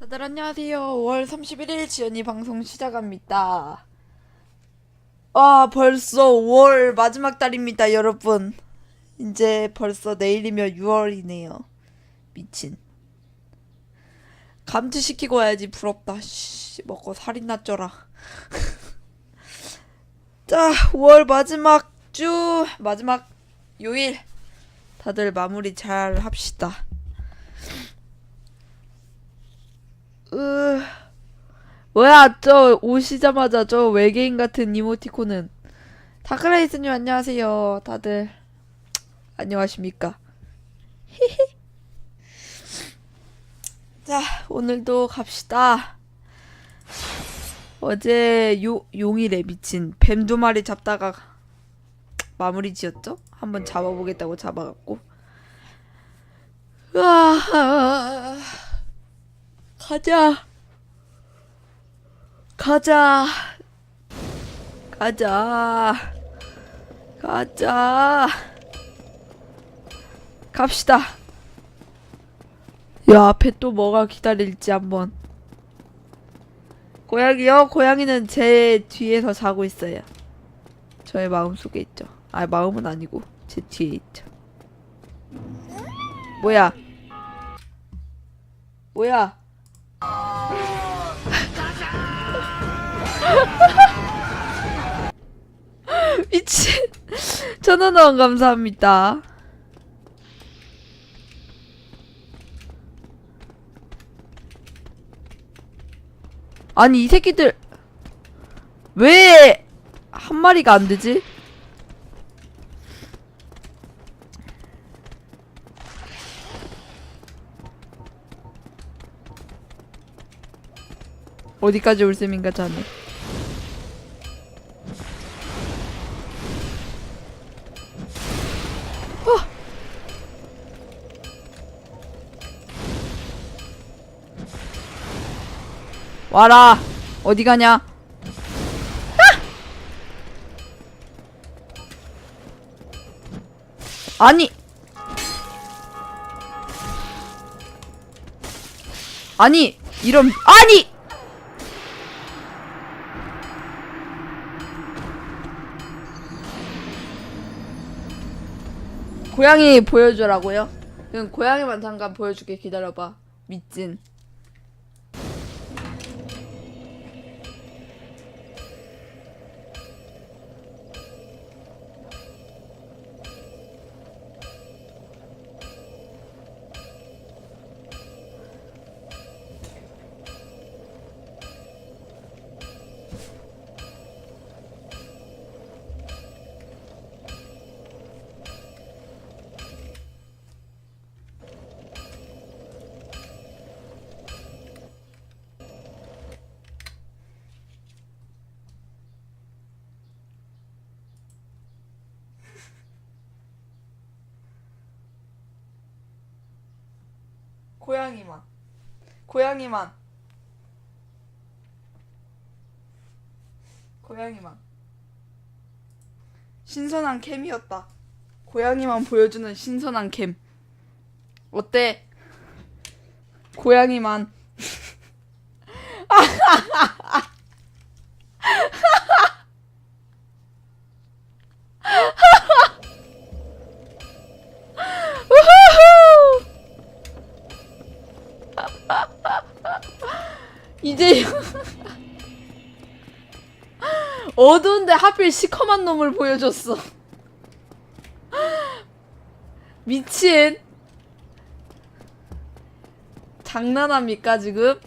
다들 안녕하세요. 5월 31일 지연이 방송 시작합니다. 아, 벌써 5월 마지막 달입니다, 여러분. 이제 벌써 내일이면 6월이네요. 미친. 감투시키고 와야지, 부럽다. 씨, 먹고 살이나 쪄라. 자, 5월 마지막 주, 마지막 요일. 다들 마무리 잘 합시다. 으... 뭐야 저 오시자마자 저 외계인 같은 이모티콘은. 다크라이스님 안녕하세요 다들. 안녕하십니까. 자 오늘도 갑시다. 어제 요, 용이래 미친 뱀 두 마리 잡다가 마무리 지었죠? 한번 잡아보겠다고 잡아갖고. 으아 가자. 가자. 가자. 가자. 갑시다. 야, 앞에 또 뭐가 기다릴지 한번. 고양이요? 고양이는 제 뒤에서 자고 있어요. 저의 마음 속에 있죠. 아, 마음은 아니고 제 뒤에 있죠. 뭐야? 뭐야? 미친. 천원원 감사합니다. 아니 이 새끼들 왜 한 마리가 안 되지? 어디까지 올 셈인가 자네. 와라. 어디 가냐? 아! 아니! 아니! 이런 아니! 고양이 보여주라고요? 그럼 고양이만 잠깐 보여줄게. 기다려봐. 미친 고양이만. 고양이만. 고양이만. 신선한 캠이었다. 고양이만 보여주는 신선한 캠. 어때? 고양이만 이제 어두운데 하필 시커먼 놈을 보여줬어. 미친. 장난합니까 지금?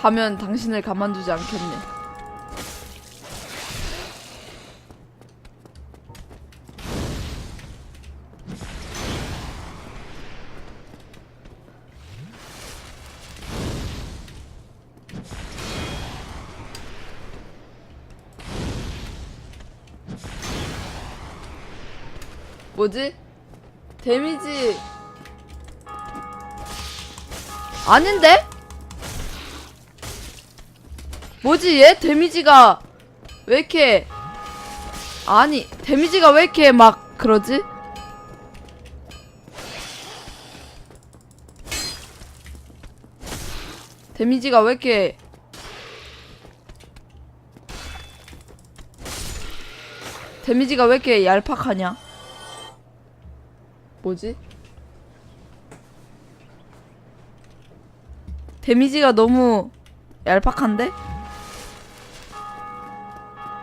가면 당신을 가만두지 않겠네. 뭐지? 데미지 아닌데? 뭐지 얘 데미지가 왜 이렇게 아니 데미지가 왜 이렇게 막 그러지? 데미지가 왜 이렇게 데미지가 왜 이렇게 얄팍하냐? 뭐지? 데미지가 너무 얄팍한데?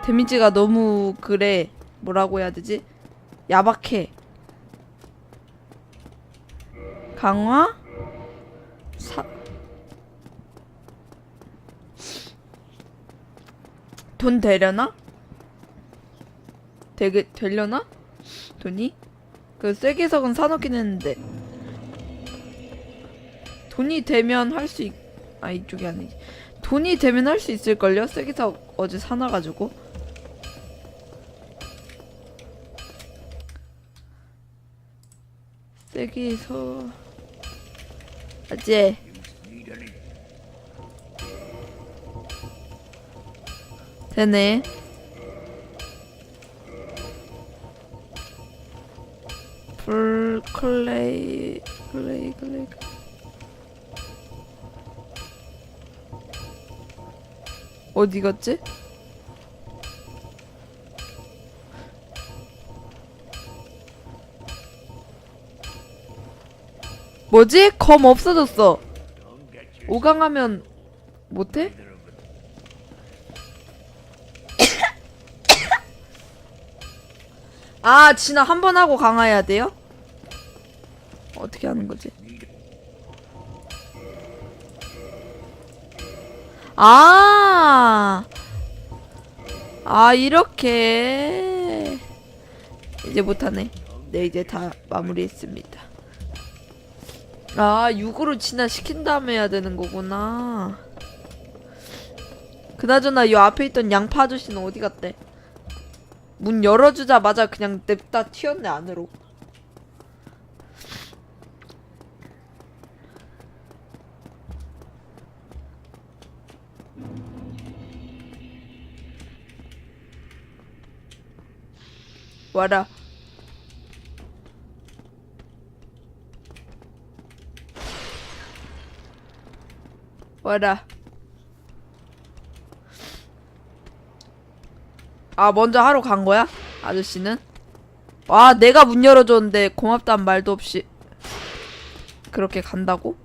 데미지가 너무 그래 뭐라고 해야 되지? 야박해 강화? 사... 돈 되려나? 되게 되려나? 돈이? 그 쐐기석은 사놓긴 했는데 돈이 되면 할 수 있... 아 이쪽이 아니지 돈이 되면 할 수 있을걸요? 쐐기석 어제 사놔가지고 쐐기석 어제 되네. 불 클레이 클레이 클레이. 어디 갔지? 뭐지? 검 없어졌어. 오강하면 못해? 아, 진아 한 번 하고 강화해야 돼요? 어떻게 하는 거지? 아, 아 이렇게 이제 못하네. 네 이제 다 마무리했습니다. 아 6으로 진화 시킨 다음에 해야 되는 거구나. 그나저나 요 앞에 있던 양파 아저씨는 어디 갔대? 문 열어주자마자 그냥 냅다 튀었네 안으로. 와라. 와라. 아, 먼저 하러 간 거야? 아저씨는? 와, 내가 문 열어줬는데 고맙다는 말도 없이 그렇게 간다고?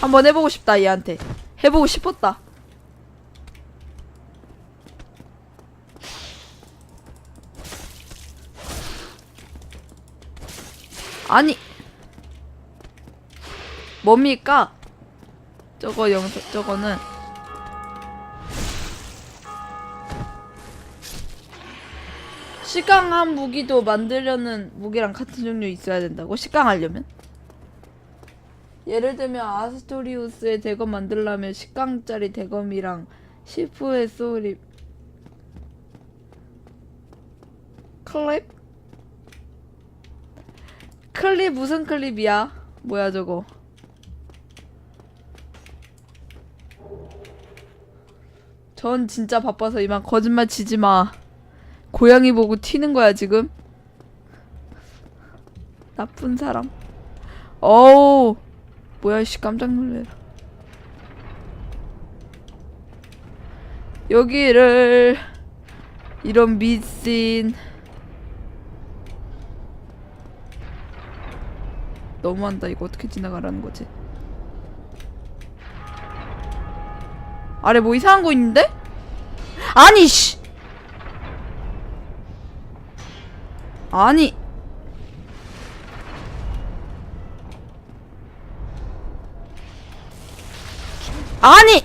한번 해보고 싶다, 얘한테. 해보고 싶었다. 아니 뭡니까? 저거 영상 저거는 시강한 무기도 만들려는 무기랑 같은 종류 있어야 된다고? 시강하려면? 예를 들면 아스토리우스의 대검 만들려면 식강짜리 대검이랑 시프의 소울이 클립? 클립 무슨 클립이야? 뭐야 저거? 전 진짜 바빠서 이만 거짓말 치지 마. 고양이 보고 튀는 거야 지금? 나쁜 사람. 어우 뭐야 씨 깜짝 놀래라. 여기를 이런 미친 너무한다 이거 어떻게 지나가라는 거지 아래 뭐 이상한 거 있는데? 아니 씨. 아니. 아니.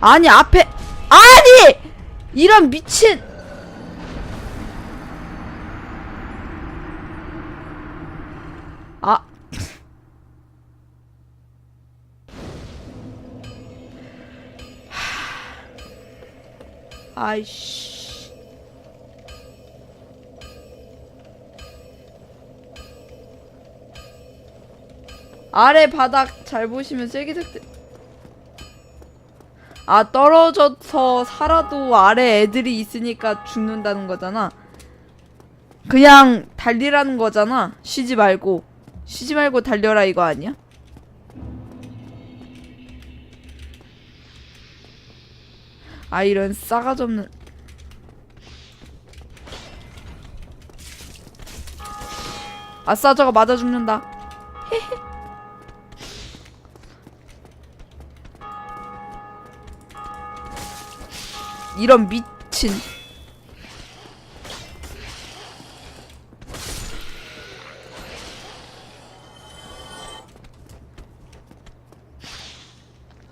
아니 앞에. 아니! 이런 미친 아 아이씨. 아래 바닥 잘 보시면 쐐기색들. 아 떨어져서 살아도 아래 애들이 있으니까 죽는다는 거잖아. 그냥 달리라는 거잖아. 쉬지 말고. 쉬지 말고 달려라 이거 아니야? 아 이런 싸가지 없는. 아싸 저거 맞아 죽는다. 이런 미친.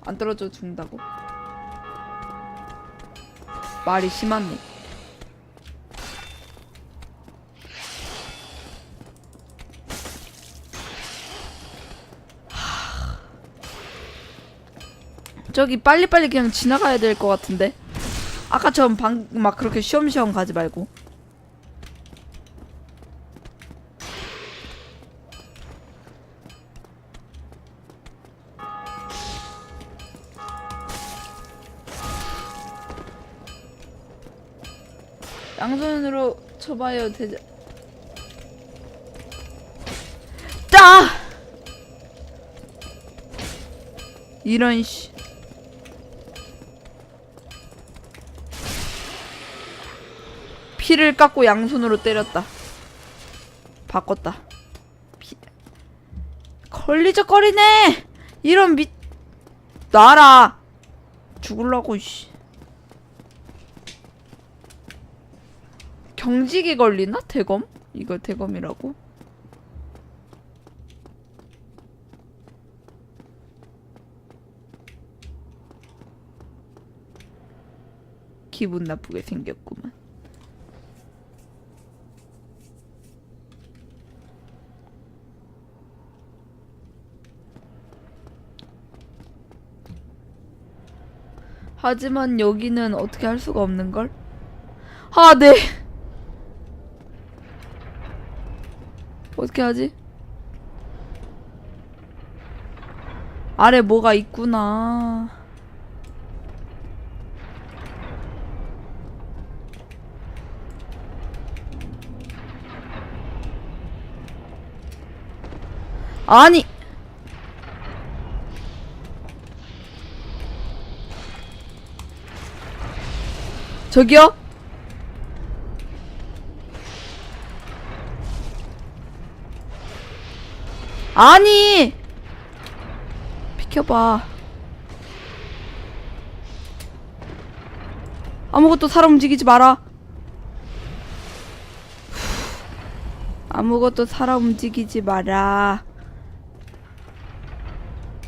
안 떨어져 죽는다고? 말이. 하. 저기 빨리빨리 그냥 지나가야 될 것 같은데? 아까처럼 방, 막 그렇게 쉬엄쉬엄 가지 말고. 양손으로 쳐봐요 대자! 따 이런 씨. 피를 깎고 양손으로 때렸다. 바꿨다. 피. 걸리적거리네! 이런 미 놔라! 죽을라고 씨 경직이 걸리나? 대검? 이거 대검이라고? 기분 나쁘게 생겼구만. 하지만 여기는 어떻게 할 수가 없는걸? 아, 네. 어떻게 하지? 아래 뭐가 있구나. 아니. 저기요? 아니! 비켜봐. 아무것도 사람 움직이지 마라. 아무것도 사람 움직이지 마라.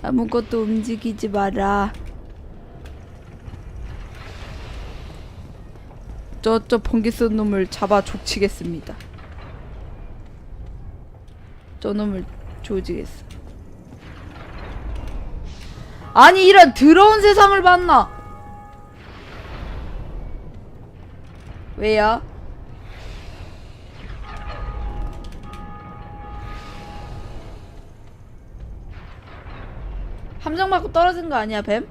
아무것도 움직이지 마라. 저저 번개 쓴 놈을 잡아 족치겠습니다. 저 놈을 조지겠어. 아니 이런 더러운 세상을 봤나? 왜야? 함정 맞고 떨어진 거 아니야 뱀?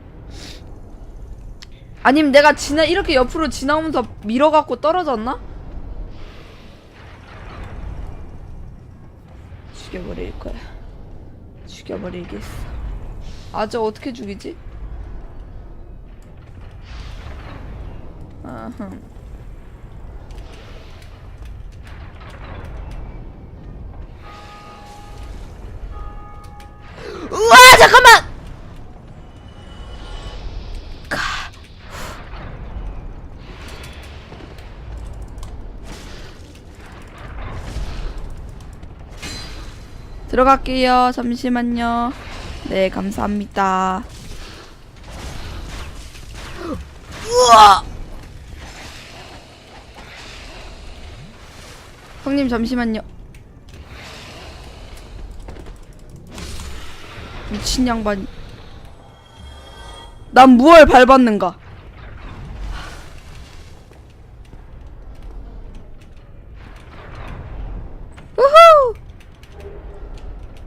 아니면 내가 지나 이렇게 옆으로 지나오면서 밀어갖고 떨어졌나? 죽여버릴 거야. 죽여버리겠어. 아, 저 어떻게 죽이지? 아흠. 들어갈게요. 잠시만요. 네, 감사합니다. 우와! 형님 잠시만요. 미친 양반이. 난 무얼 밟았는가?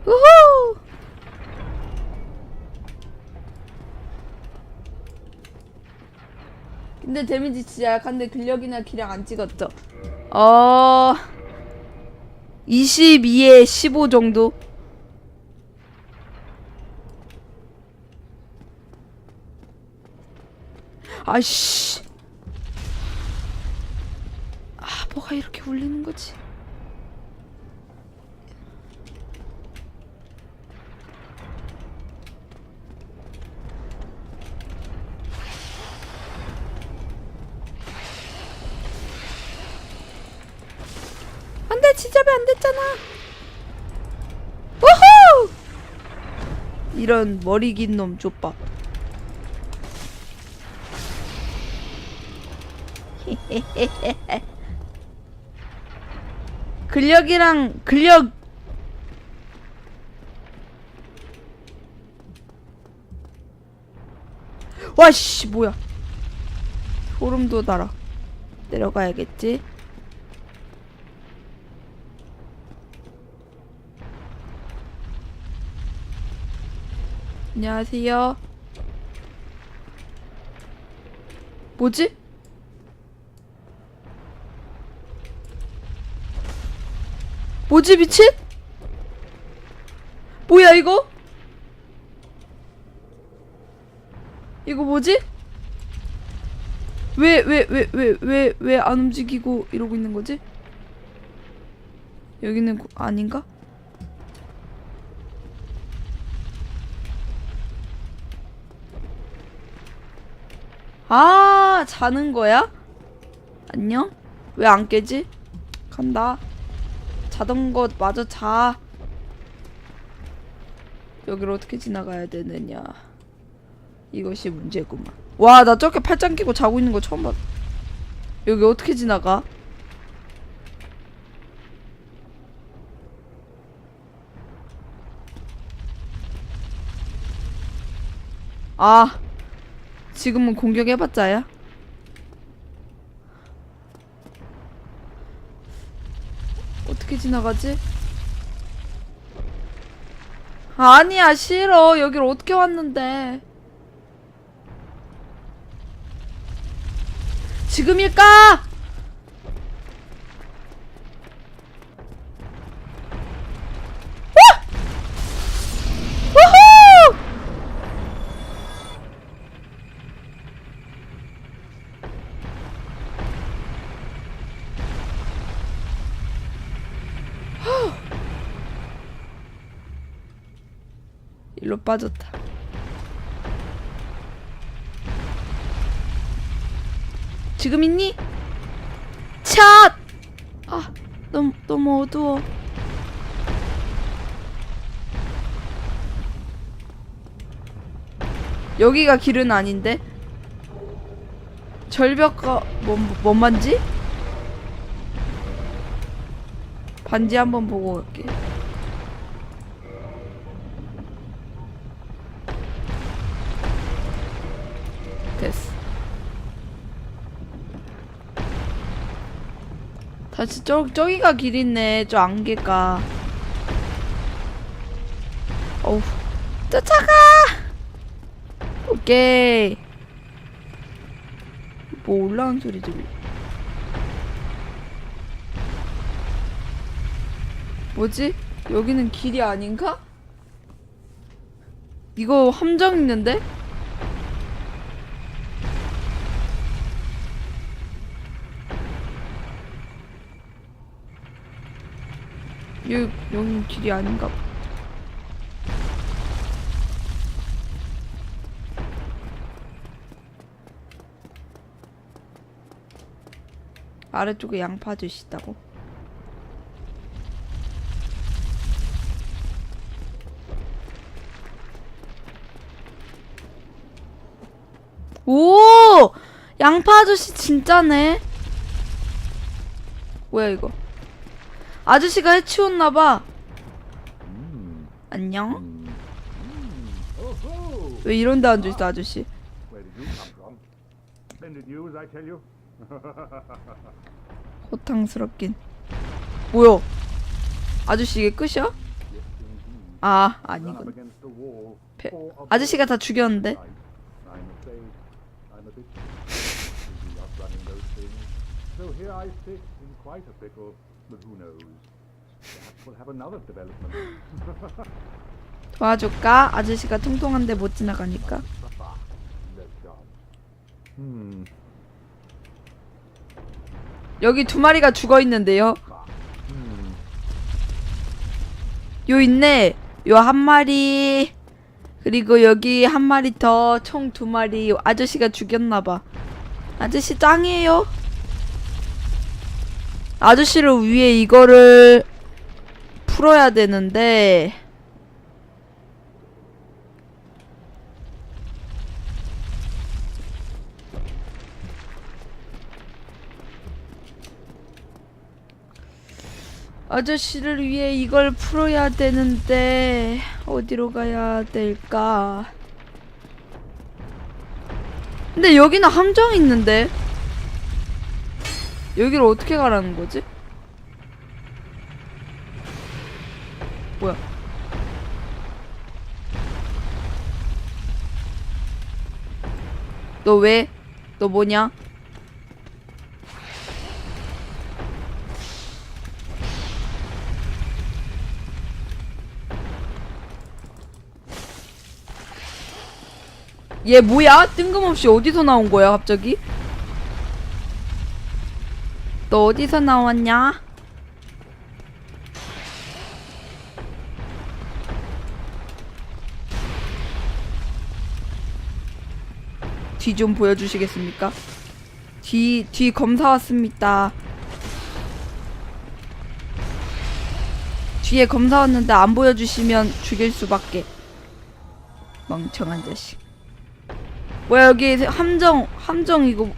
우후! 근데 데미지 진짜 약한데 근력이나 기량 안 찍었죠? 어... 22에 15 정도? 아씨. 아, 뭐가 이렇게 울리는 거지? 안 돼, 지잡이 안 됐잖아. 우후! 이런 머리 긴놈 좁밥. 근력이랑 근력 와씨 뭐야 소름 돋아라 내려가야겠지 안녕하세요 뭐지? 뭐지 미친? 뭐야 이거? 이거 뭐지? 왜 왜 왜 왜 왜 왜 안 움직이고 이러고 있는 거지? 여기는 고- 아닌가? 아 자는 거야? 안녕? 왜 안 깨지? 간다. 자던 것 마저 자. 여기를 어떻게 지나가야 되느냐. 이것이 문제구만. 와, 나 저렇게 팔짱 끼고 자고 있는 거 처음 봤. 여기 어떻게 지나가? 아, 지금은 공격해봤자야? 어떻게 지나가지? 아니야 싫어 여길 어떻게 왔는데 지금일까? 와! 우후! 일로 빠졌다. 지금 있니? 샷! 아, 너무 너무 어두워. 여기가 길은 아닌데? 절벽가 뭔, 뭔 반지? 반지 한번 보고 올게. 다시 저 저기가 길 있네. 저 안개가. 어우. 쫓아가. 오케이. 뭐 올라온 소리 들리. 뭐지? 여기는 길이 아닌가? 이거 함정 있는데? 여기, 여긴 길이 아닌가 봐. 아래쪽에 양파 있다고? 오! 양파 아저씨 진짜네. 뭐야 이거? 아저씨가 해치웠나봐. 안녕? Oh, 왜 이런 데 앉아있어 아저씨? 호탕스럽긴. 뭐야? 아저씨 이게 끝이야? 아 아니군. 배- 아저씨가 다 죽였는데. But who knows? Perhaps we'll have another development. 도와줄까? 아저씨가 통통한데 못 지나가니까. no chance. Hmm. 여기 두 마리가 죽어 있는데요. Hmm. 요 있네. 요 한 마리. 그리고 여기 한 마리 더 총 두 마리 아저씨가 죽였나 봐. 아저씨 짱이에요. 아저씨를 위해 이거를 풀어야 되는데 아저씨를 위해 이걸 풀어야 되는데 어디로 가야 될까? 근데 여기는 함정 있는데 여기를 어떻게 가라는 거지? 뭐야? 너 왜? 너 뭐냐? 얘 뭐야? 뜬금없이 어디서 나온 거야 갑자기? 너 어디서 나왔냐? 뒤 좀 보여주시겠습니까? 뒤, 뒤 검사 왔습니다. 뒤에 검사 왔는데 안 보여주시면 죽일 수밖에. 멍청한 자식. 뭐야 여기 함정 함정 이거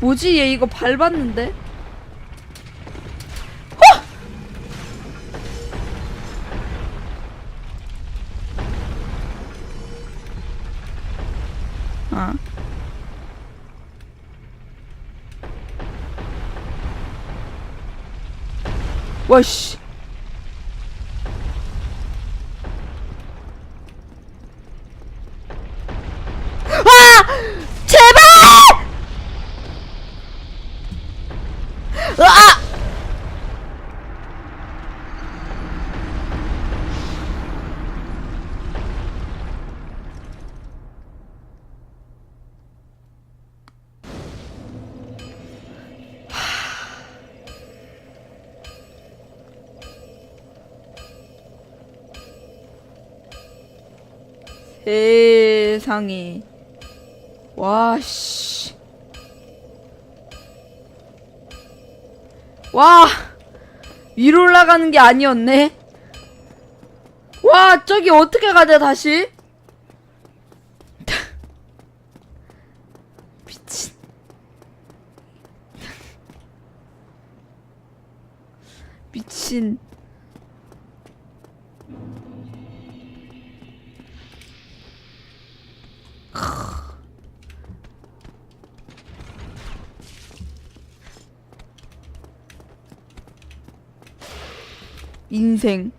뭐지 얘 이거 밟았는데? 어? 아. 와씨. 아! 제발! 으아! 세상에. 와, 씨. 와! 위로 올라가는 게 아니었네? 와, 저기 어떻게 가자, 다시? 미친. 미친. 인생.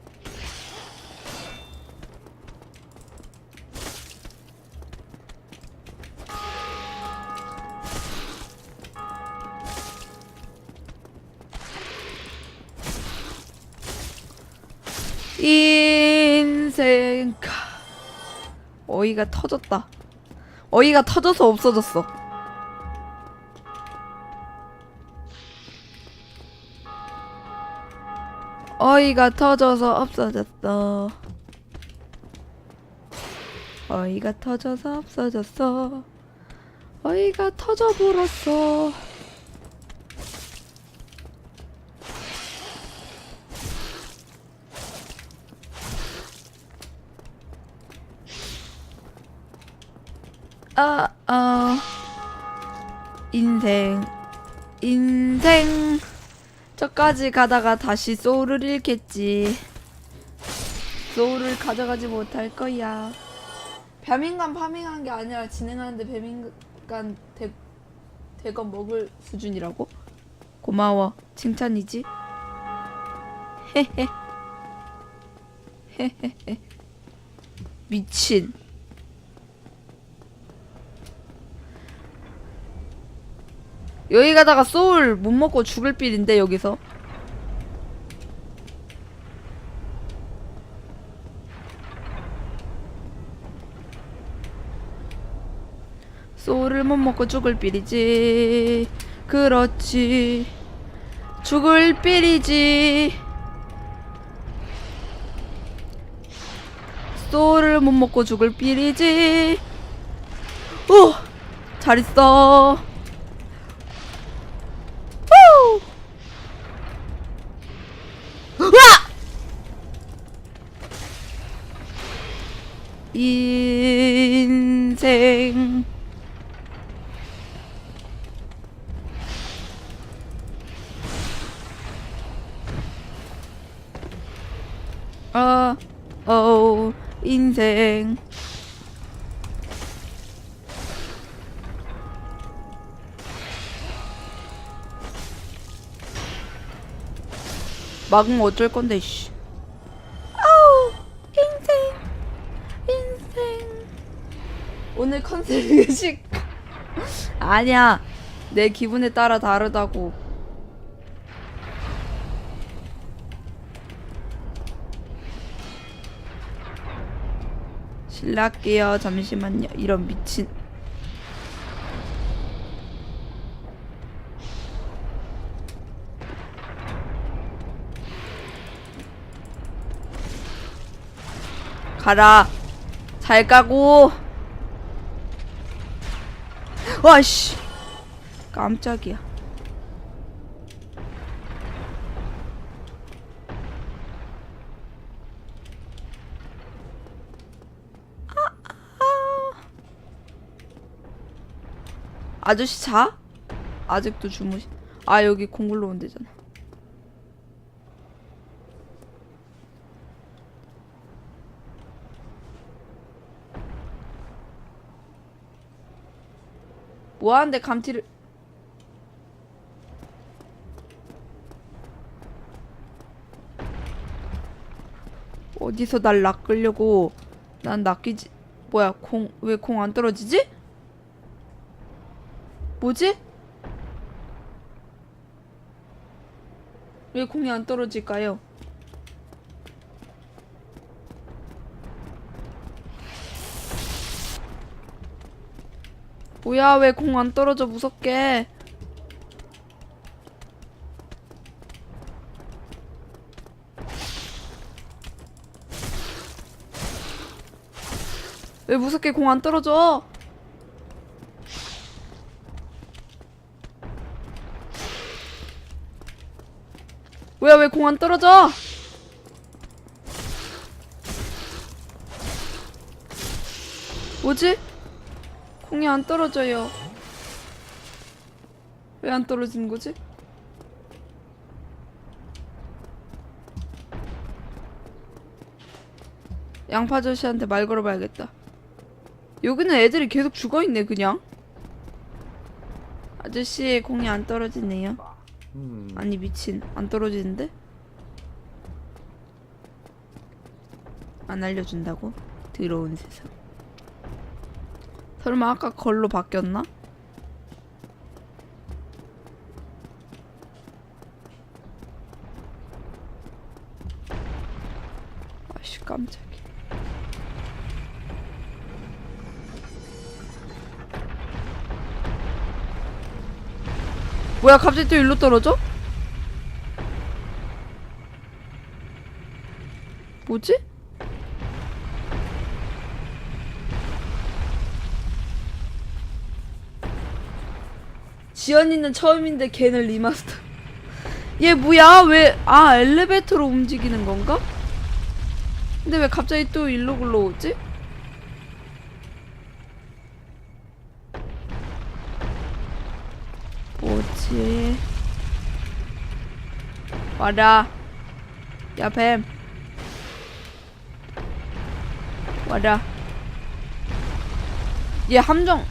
인생. 가. 어이가 터졌다. 어이가 터져서 없어졌어. 어이가 터져서 없어졌어. 어이가 터져서 없어졌어. 어이가 터져버렸어. 아, 아. 인생. 인생. 저까지 가다가 다시 소울을 잃겠지. 소울을 가져가지 못할 거야. 뱀인간 파밍한 게 아니라 진행하는데 뱀인간 대, 대건 먹을 수준이라고? 고마워. 칭찬이지? 헤헤. 미친. 여기 가다가 소울 못 먹고 죽을 빌인데 여기서. 소울을 못 먹고 죽을 빌이지. 그렇지. 죽을 빌이지. 소울을 못 먹고 죽을 빌이지. 오! 잘 있어. 후! 으아! 인생. 어, 어, 인생. 막으면 어쩔 건데, 씨. 아우, 인생. 인생. 오늘 컨셉이 의식. 아니야. 내 기분에 따라 다르다고. 실례할게요. 잠시만요. 이런 미친. 가라. 잘 가고. 와씨. 깜짝이야. 아저씨 자? 아직도 주무시. 아 여기 공굴로 온 데잖아. 뭐 하는데 감튀를 어디서 날 낚으려고 난 낚이지 뭐야 공 왜 공 안 떨어지지? 뭐지? 왜 공이 안 떨어질까요? 뭐야 왜 공 안 떨어져? 무섭게. 왜 무섭게 공 안 떨어져? 뭐야 왜 공 안 떨어져? 뭐지? 공이 안 떨어져요. 왜 안 떨어지는 거지? 양파 아저씨한테 말 걸어봐야겠다. 여기는 애들이 계속 죽어있네 그냥. 아저씨 공이 안 떨어지네요. 아니 미친 안 떨어지는데? 안 알려준다고? 더러운 세상. 설마 아까 걸로 바뀌었나? 아씨 깜짝이야. 뭐야 갑자기 또 일로 떨어져? 뭐지? 지연이는 처음인데 걔는 리마스터. 얘 뭐야? 왜? 아 엘리베이터로 움직이는 건가? 근데 왜 갑자기 또 일로 굴러오지? 뭐지? 와라. 야 뱀. 와라. 얘 함정